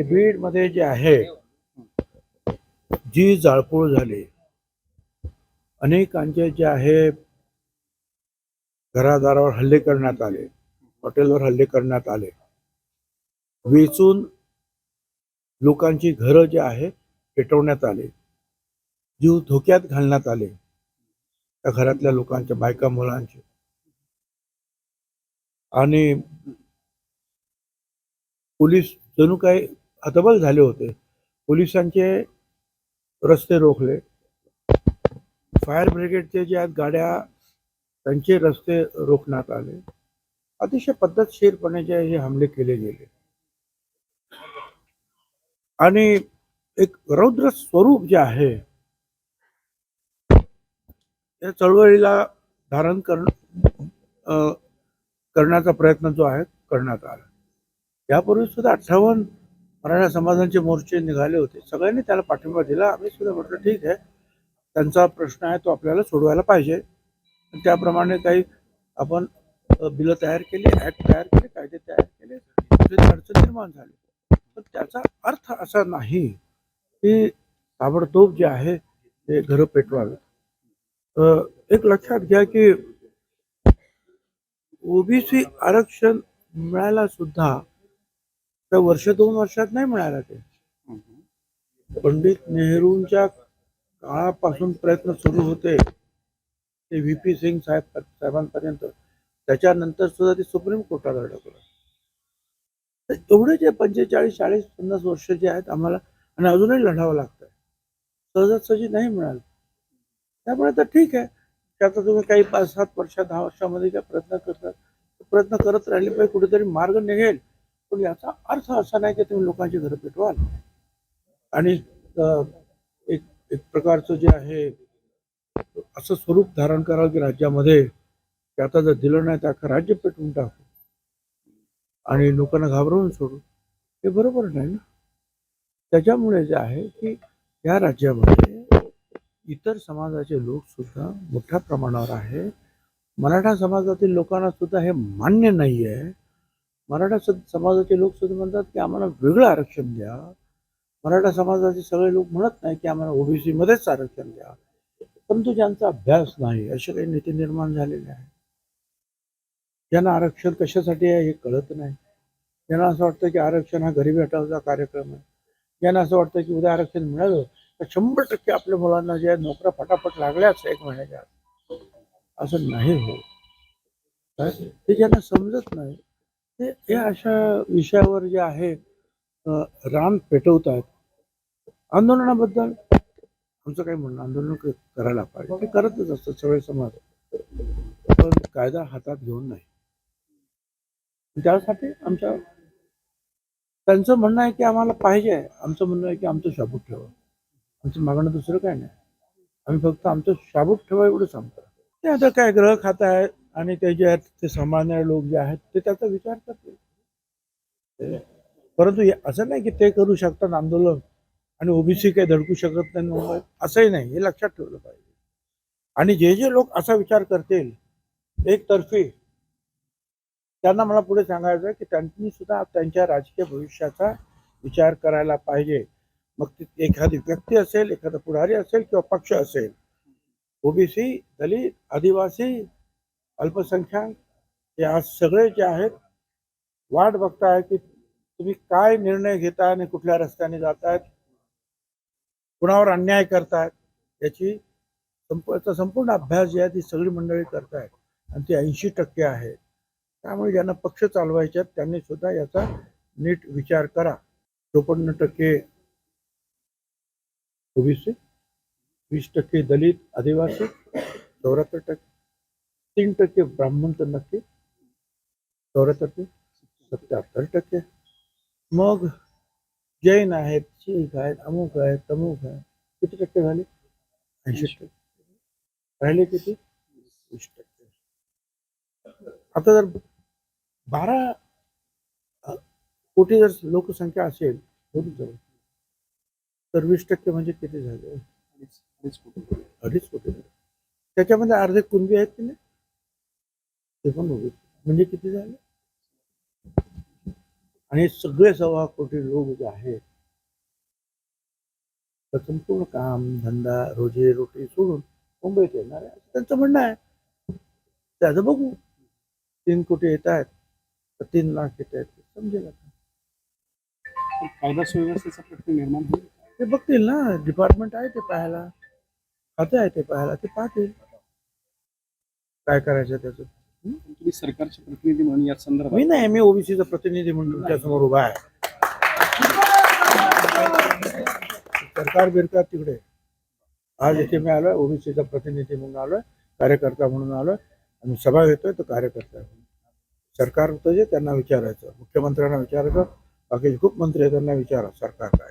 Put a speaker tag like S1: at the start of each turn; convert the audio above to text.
S1: ते बीडमध्ये जे आहे जी जाळपोळ झाली अनेकांचे जे आहे घरादारावर हल्ले करण्यात आले हॉटेलवर हल्ले करण्यात आले. वेचून लोकांची घरं जे आहे पेटवण्यात आले. जीव धोक्यात घालण्यात आले. त्या घरातल्या लोकांच्या बायका मुलांचे. आणि पोलीस जणू काही हतबल झाले होते. पोलिसांचे रस्ते रोखले. फायर ब्रिगेडचे जे आहेत गाड्या त्यांचे रस्ते रोखण्यात आले. अतिशय पद्धतशीरपणे जे हे हमले केले गेले. आणि एक रौद्र स्वरूप जे आहे या चळवळीला धारण करण करण्याचा प्रयत्न जो आहे करण्यात आला. यापूर्वी सुद्धा अठ्ठावन्न मराठा समाजाचे मोर्चे निघाले होते. सगळ्यांनी त्याला पाठिंबा दिला. आम्ही सुद्धा म्हटलं ठीक आहे. त्यांचा प्रश्न आहे तो आपल्याला सोडवायला पाहिजे. त्याप्रमाणे काही आपण बिलं तयार केली ऍक्ट तयार केले कायदे तयार केले. अडचण निर्माण झाली. पण त्याचा अर्थ असा नाही की ताबडतोब जे आहे ते घरं पेटवावे एक लक्षात घ्या की ओबीसी आरक्षण मिळायला सुद्धा तर वर्ष दोन वर्षात नाही मिळाला ते पंडित नेहरूंच्या काळापासून प्रयत्न सुरू होते. ते व्ही पी सिंग साहेब साहेबांपर्यंत. त्याच्यानंतर सुद्धा ते सुप्रीम कोर्टाला अडकलं तर एवढे जे पंचेचाळीस चाळीस पन्नास वर्ष जे आहेत आम्हाला आणि अजूनही लढावं लागतंय. सहजासहजी नाही मिळालं त्यामुळे तर ठीक आहे. त्याचा आता तुम्ही काही पाच सात वर्ष दहा वर्षामध्ये काय प्रयत्न करतात प्रयत्न करत राहिले पाहिजे कुठेतरी मार्ग निघेल. पण याचा अर्थ असा नाही की तुम्ही लोकांची घरं पेटवाल. आणि एक एक प्रकारचं जे आहे असं स्वरूप धारण करावं की राज्यामध्ये की आता जर दिलं नाही तर अख्खं राज्य पेटवून टाकू. आणि लोकांना घाबरवून सोडू. हे बरोबर नाही ना? त्याच्यामुळे जे आहे की या राज्यामध्ये इतर समाजाचे लोक सुद्धा मोठ्या प्रमाणावर आहे. मराठा समाजातील लोकांना सुद्धा हे मान्य नाही आहे मराठा समाजाचे लोक सुद्धा म्हणतात की आम्हाला वेगळं आरक्षण द्या. मराठा समाजाचे सगळे लोक म्हणत नाही की आम्हाला ओबीसी मध्येच आरक्षण द्या. परंतु ज्यांचा अभ्यास नाही असे काही नेते निर्माण झालेले आहेत. ज्यांना आरक्षण कशासाठी आहे हे कळत नाही. ज्यांना असं वाटतं की आरक्षण हा गरीबी हटावचा कार्यक्रम आहे. ज्यांना असं वाटतं की उद्या आरक्षण मिळालं तर शंभर टक्के आपल्या मुलांना ज्या नोकऱ्या फटाफट लागल्याच एक महिन्याच्या असं नाही हो काय? ते ज्यांना समजत नाही या हे अशा विषयावर जे आहे रान पेटवत आहेत आंदोलनाबद्दल आमचं काही म्हणणं आंदोलन करायला पाहिजे. ते करतच असतात सगळे समाज. पण कायदा हातात घेऊन नाही. त्यासाठी आमच्या त्यांचं म्हणणं आहे की आम्हाला पाहिजे. आमचं म्हणणं आहे की आमचं शाबूत ठेवा. आमचं मागणं दुसरं काय नाही. आम्ही फक्त आमचं शाबूत ठेवा एवढं सांगतो ते आता काय ग्रह खातं आहे आणि ते जे आहेत ते सामान्य लोक जे आहेत ते त्याचा विचार करतील. परंतु असं नाही की ते करू शकतात आंदोलन आणि ओबीसी काही धडकू शकत नाही मुंबईत. असंही नाही. हे लक्षात ठेवलं पाहिजे. आणि जे जे लोक असा विचार करतील एकतर्फी त्यांना मला पुढे सांगायचं की त्यांनी सुद्धा त्यांच्या राजकीय भविष्याचा विचार करायला पाहिजे. मग ती एखादी व्यक्ती असेल एखादा पुढारी असेल किंवा पक्ष असेल ओबीसी दलित आदिवासी अल्पसंख्याक हे आज सगळे जे आहेत वाट बघताय की तुम्ही काय निर्णय घेताय आणि कुठल्या रस्त्याने जातायत कुणावर अन्याय करतायत याची संपूर्ण संपूर्ण अभ्यास जे आहे ती सगळी मंडळी करतायत आणि ती ऐंशी टक्के आहे त्यामुळे ज्यांना पक्ष चालवायचे आहेत त्यांनी सुद्धा याचा नीट विचार करा. चोपन्न टक्के ओबीसी वीस टक्के दलित आदिवासी चौऱ्याहत्तर टक्के तीन टक्के ब्राह्मण तर नक्की चौऱ्याहत्तर ते सत्याहत्तर टक्के मग जैन आहेत शीख आहेत अमुक आहेत तमुक आहेत किती टक्के झाले? ऐंशी टक्के. राहिले किती? वीस टक्के. आता जर बारा कोटी जर लोकसंख्या असेल तर वीस टक्के म्हणजे किती झाले? अडीच कोटी. त्याच्यामध्ये अर्धे कुणबी आहेत की नाही? ते पण उभे म्हणजे किती झाले? आणि सगळे सव्वा कोटी लोक जे आहेत संपूर्ण काम धंदा रोजी रोटी सोडून मुंबईत येणार आहे. त्यांचं म्हणणं आहे. त्याचं बघू. तीन कोटी येत आहेत तर तीन लाख येत आहेत. समजेल आता.
S2: कायदा सुव्यवस्थेचा प्रश्न निर्माण होईल.
S1: ते बघतील ना. डिपार्टमेंट आहे ते पाहायला. खाते आहे ते पाहायला. ते पाहतील. काय करायचं त्याचं?
S2: तुम्ही सरकारचे प्रतिनिधी म्हणून या
S1: मी नाही मी ओबीसीचा प्रतिनिधी म्हणून तुमच्यासमोर उभा आहे. सरकार बिरकार तिकडे. आज इथे मी आलोय ओबीसीचा प्रतिनिधी म्हणून आलोय कार्यकर्ता म्हणून आलोय. आणि सभा घेतोय तो कार्यकर्ता सरकार होतं जे त्यांना विचारायचं मुख्यमंत्र्यांना विचारायचं बाकीचे खूप मंत्री आहेत त्यांना विचारा सरकार काय